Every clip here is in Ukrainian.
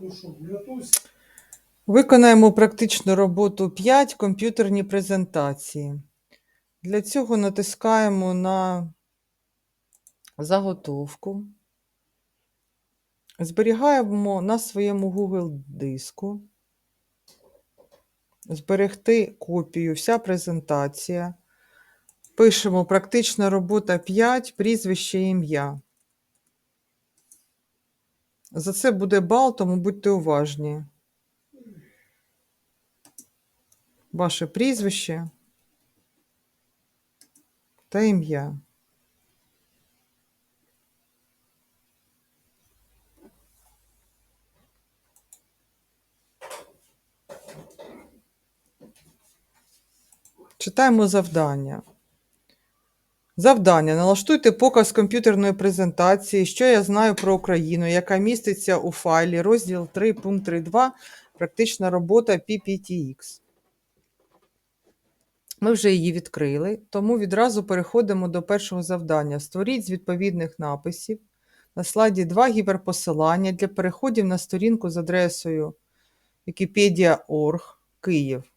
Ну? Виконаємо практичну роботу 5 комп'ютерні презентації. Для цього натискаємо на заготовку. Зберігаємо на своєму Google диску. Зберегти копію, вся презентація. Пишемо практична робота 5, прізвище ім'я. За це буде бал, тому будьте уважні. Ваше прізвище та ім'я. Читаємо завдання. Завдання. Налаштуйте показ комп'ютерної презентації, що я знаю про Україну, яка міститься у файлі розділ 3.3.2 Практична робота PPTX. Ми вже її відкрили, тому відразу переходимо до першого завдання. Створіть з відповідних написів. На слайді 2 гіперпосилання для переходів на сторінку з адресою wikipedia.org Київ.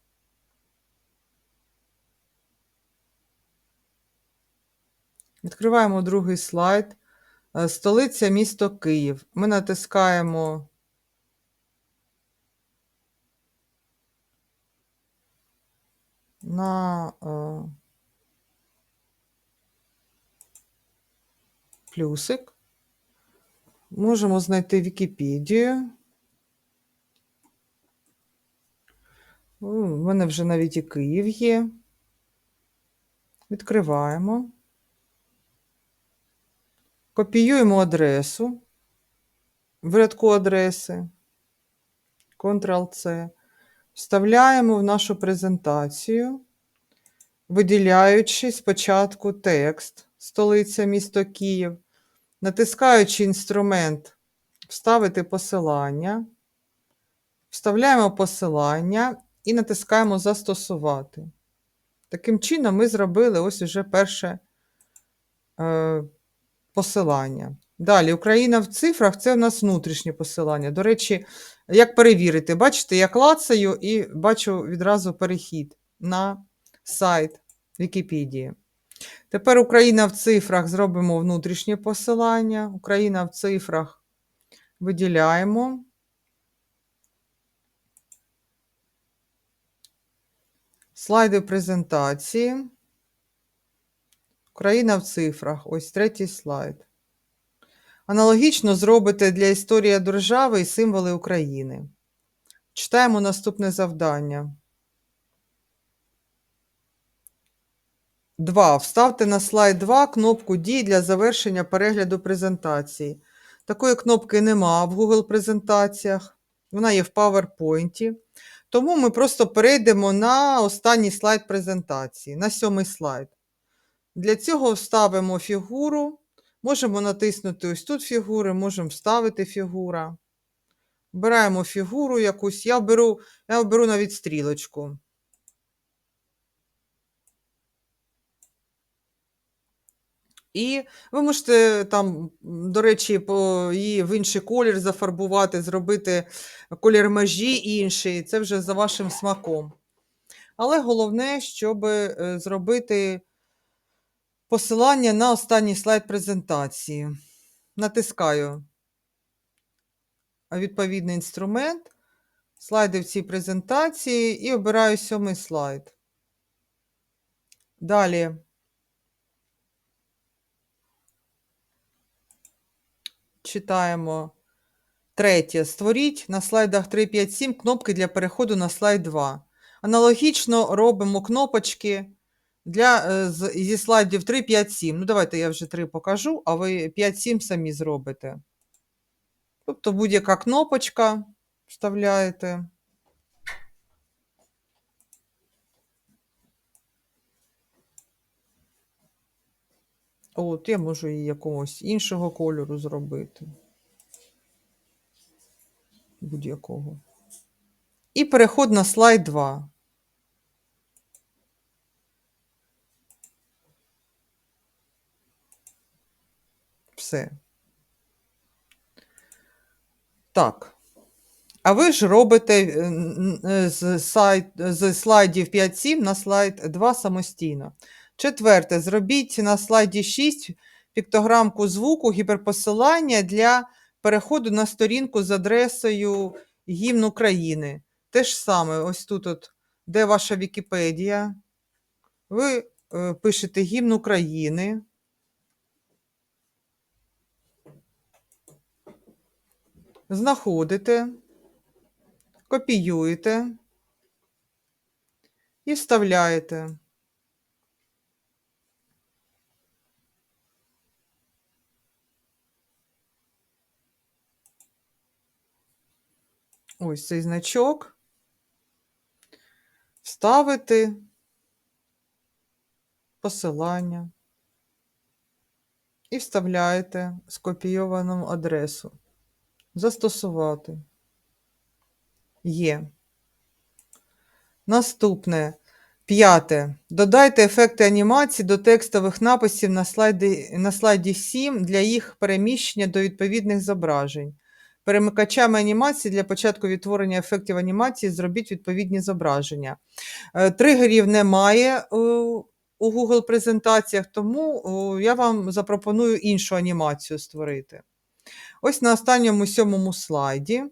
Відкриваємо другий слайд. Е, Столиця місто Київ. Ми натискаємо на е, плюсик. Можемо знайти Вікіпедію. У мене вже навіть і Київ є. Відкриваємо. Копіюємо адресу в рядку адреси. Ctrl-C. Вставляємо в нашу презентацію, виділяючи спочатку текст столиця місто Київ, натискаючи інструмент Вставити посилання, вставляємо посилання і натискаємо Застосувати. Таким чином, ми зробили ось уже перше е, посилання. Далі, Україна в цифрах це у нас внутрішнє посилання. До речі, як перевірити? Бачите, я клацаю і бачу відразу перехід на сайт Вікіпедії. Тепер Україна в цифрах зробимо внутрішнє посилання. Україна в цифрах виділяємо. Слайди презентації. Україна в цифрах. Ось третій слайд. Аналогічно зробите для історії держави і символи України. Читаємо наступне завдання. 2. Вставте на слайд 2 кнопку дій для завершення перегляду презентації. Такої кнопки нема в Google презентаціях. Вона є в PowerPoint. Тому ми просто перейдемо на останній слайд презентації, на сьомий слайд. Для цього вставимо фігуру. Можемо натиснути ось тут фігури, можемо вставити фігура. Обираємо фігуру якусь. Я беру, я оберу навіть стрілочку. І ви можете там, до речі, її в інший колір зафарбувати, зробити колір межі інший. Це вже за вашим смаком. Але головне, щоб е, зробити посилання на останній слайд презентації. Натискаю відповідний інструмент, слайди в цій презентації і обираю сьомий слайд. Далі. Читаємо третє. Створіть на слайдах 3, 5, 7 кнопки для переходу на слайд 2. Аналогічно робимо кнопочки для, зі слайдів 3, 5, 7. Ну, давайте я вже 3 покажу, а ви 5, 7 самі зробите. Тобто будь-яка кнопочка вставляєте. От, я можу її якогось іншого кольору зробити. Будь-якого. І переход на слайд 2. Все. Так. А ви ж робите е, е, з, сайт, з слайдів 5.7 на слайд 2 самостійно. Четверте, зробіть на слайді 6 піктограмку звуку гіперпосилання для переходу на сторінку з адресою гімн України. Те ж саме, ось тут, от, де ваша Вікіпедія. Ви е, пишете гімн України. Знаходите, копіюєте і вставляєте. Ось цей значок. Вставити посилання і вставляєте скопійовану адресу. Застосувати. Є. Наступне. П'яте. Додайте ефекти анімації до текстових написів на слайді, на слайді 7 для їх переміщення до відповідних зображень. Перемикачами анімації для початку відтворення ефектів анімації зробіть відповідні зображення. Е, Тригерів немає е, у Google презентаціях, тому я вам запропоную іншу анімацію створити. Ось на останньому сьомому слайді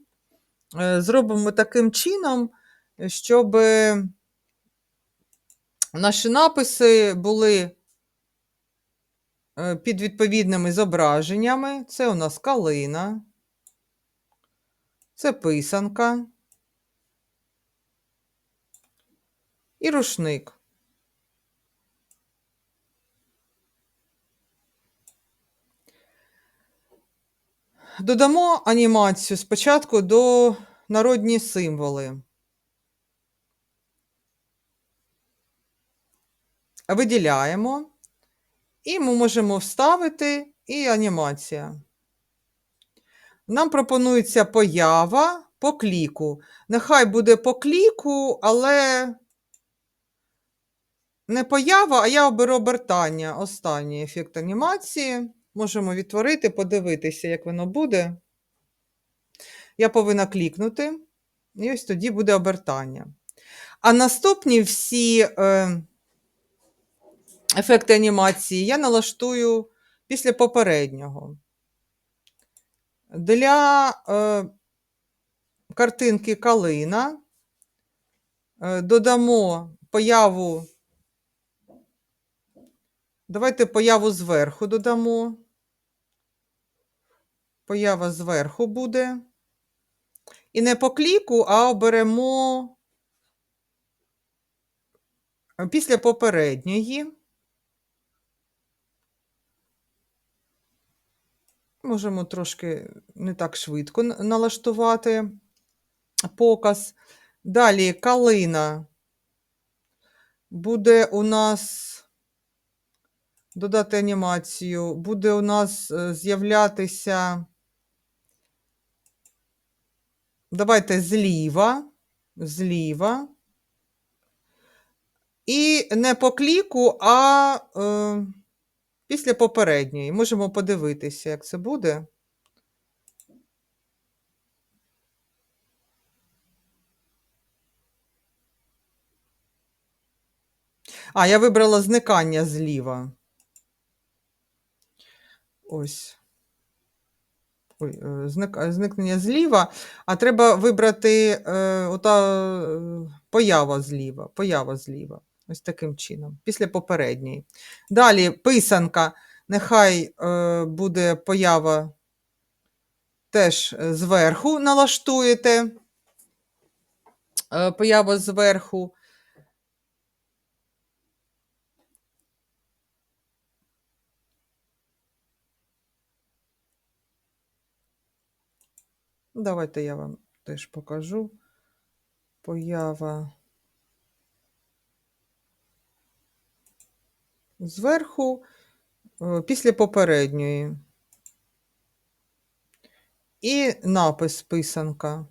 е, зробимо таким чином, щоб наші написи були е, під відповідними зображеннями. Це у нас калина, це писанка і рушник. Додамо анімацію спочатку до народні символи. Виділяємо, і ми можемо вставити і анімація. Нам пропонується поява по кліку. Нехай буде по кліку, але не поява, а я оберу обертання. Останній ефект анімації. Можемо відтворити, подивитися, як воно буде. Я повинна клікнути, і ось тоді буде обертання. А наступні всі е, ефекти анімації я налаштую після попереднього. Для е, картинки калина е, додамо появу. Давайте появу зверху додамо. Поява зверху буде. І не по кліку, а оберемо після попередньої. Можемо трошки не так швидко налаштувати показ. Далі калина. Буде у нас додати анімацію, буде у нас е, з'являтися. Давайте зліва, зліва. І не по кліку, а е, після попередньої. Можемо подивитися, як це буде. А, я вибрала зникання зліва. Ось. Ой, е, зник, е, зникнення зліва, а треба вибрати е, ота е, поява зліва. Поява зліва. Ось таким чином, після попередньої. Далі писанка. Нехай е, буде поява теж зверху налаштуєте. Поява зверху. Давайте я вам теж покажу. Поява зверху е, після попередньої. І напис писанка.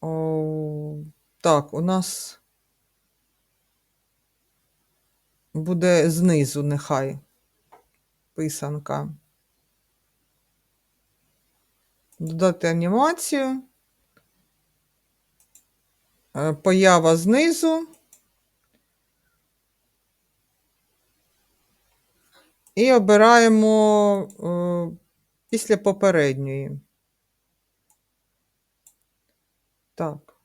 О, так, у нас буде знизу, нехай писанка. Додати анімацію. Е, Поява знизу. І обираємо е, після попередньої. Так.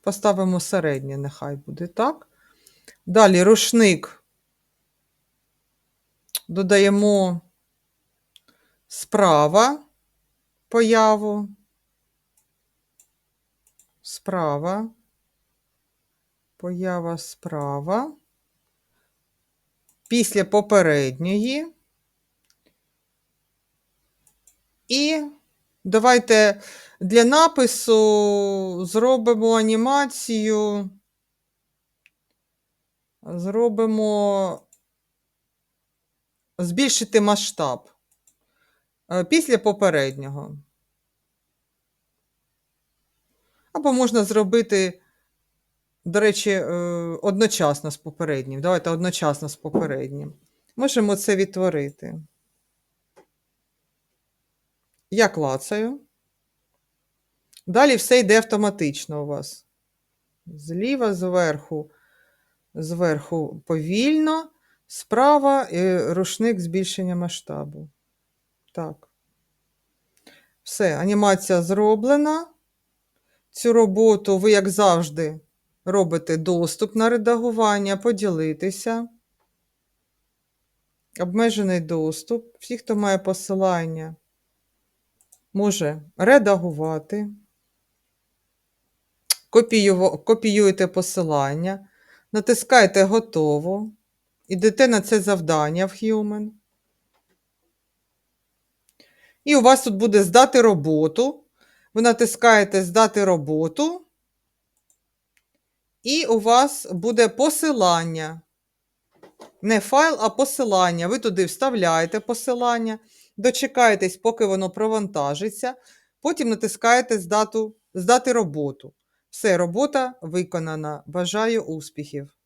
Поставимо середнє, нехай буде так. Далі рушник. Додаємо справа появу. Справа. Поява справа. Після попередньої. І давайте для напису зробимо анімацію. Зробимо збільшити масштаб після попереднього. Або можна зробити, до речі, е, одночасно з попереднім. Давайте одночасно з попереднім. Можемо це відтворити. Я клацаю. Далі все йде автоматично у вас. Зліва, зверху, зверху повільно, справа рушник збільшення масштабу. Так. Все, анімація зроблена. Цю роботу ви, як завжди, робите доступ на редагування, поділитися. Обмежений доступ. Всі, хто має посилання, може редагувати. Копіюєте посилання, натискаєте готово, ідете на це завдання в Human. І у вас тут буде здати роботу. Ви натискаєте здати роботу, і у вас буде посилання. Не файл, а посилання. Ви туди вставляєте посилання, дочекаєтесь, поки воно провантажиться. Потім натискаєте здату, здати роботу. Все, робота виконана. Бажаю успіхів!